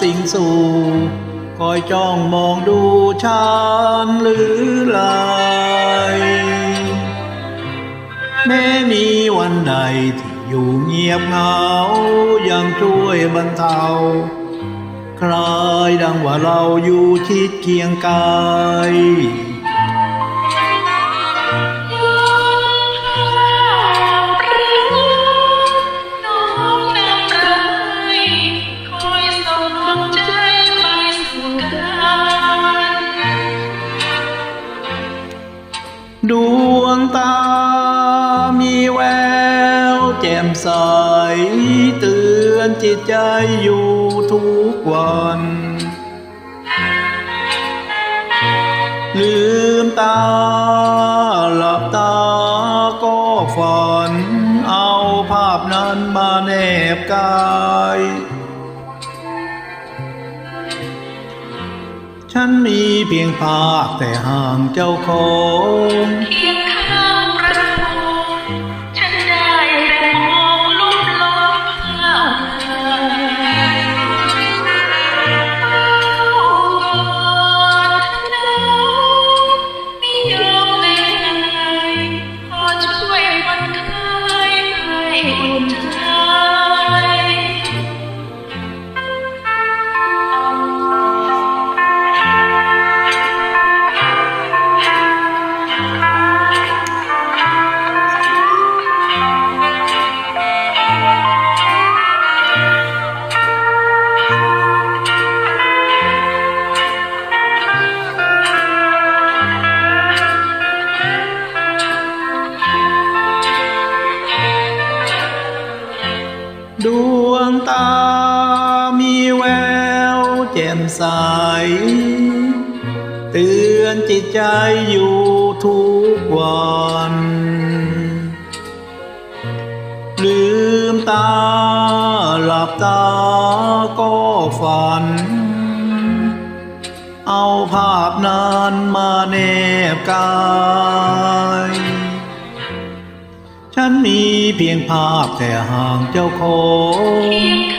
สิงสู่ คอยจ้องมองดูช้านหรือไรแม้มีวันใดที่อยู่เงียบเหงา ยังช่วยบรรเทาคลายดังว่าเราอยู่ชิดเคียงกาย มใสเตือนจิตใจอยู่ทุกวันลืมตาหลับตาก็ฝัน เอาภาพนั้นมาแนบกาย ฉันมีเพียงภาพแต่ห่างเจ้าของ ดวงตามีแววแจ่มใส เตือนจิตใจอยู่ทุกวัน ลืมตาหลับตาก็ฝัน เอาภาพนั้นมาแนบกาย ฉันมีเพียงภาพแต่ห่างเจ้าของ